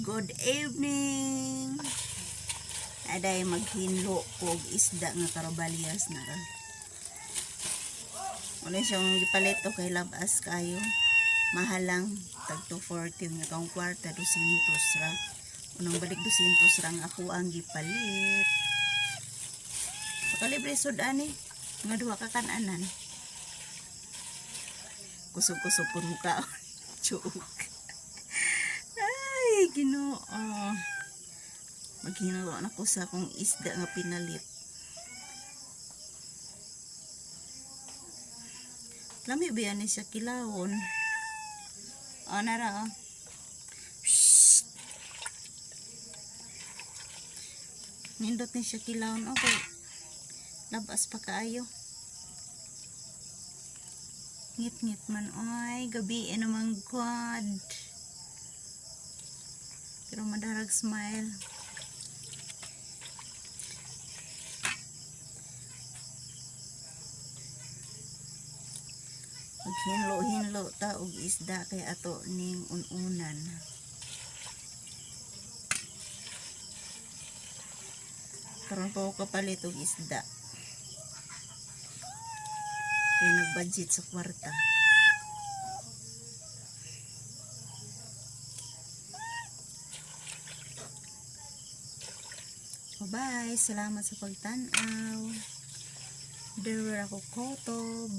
Good evening. Aday maghinlo og isda nga karabalyas na ra. Muna siyang gipalit o kay labas kayo. Mahalang tag 240 nga kang kwarta 200 ra. Unang balik 200 ra nga ako ang gipalit. Pakalibre sud ani nga duha ka kananan. Kusog-kusog pun muka. Joke. Ginoo. Maghinalo na ko sa akong isda nga pinalit. Lami ba yan siya kilawon? O, nara, o. Shhh. Nindot ni siya kilawon. Okay. Labas pa kaayo. Ngit-ngit man. Ay, gabi naman God. Pero madarag smile. Maghinlo-hinlo ta og isda kay ato ning ununan. Karon pa ko kapalit og isda. Kay nag-budget sa kwarta. Bye! Salamat sa pagtanaw. There ako kotob.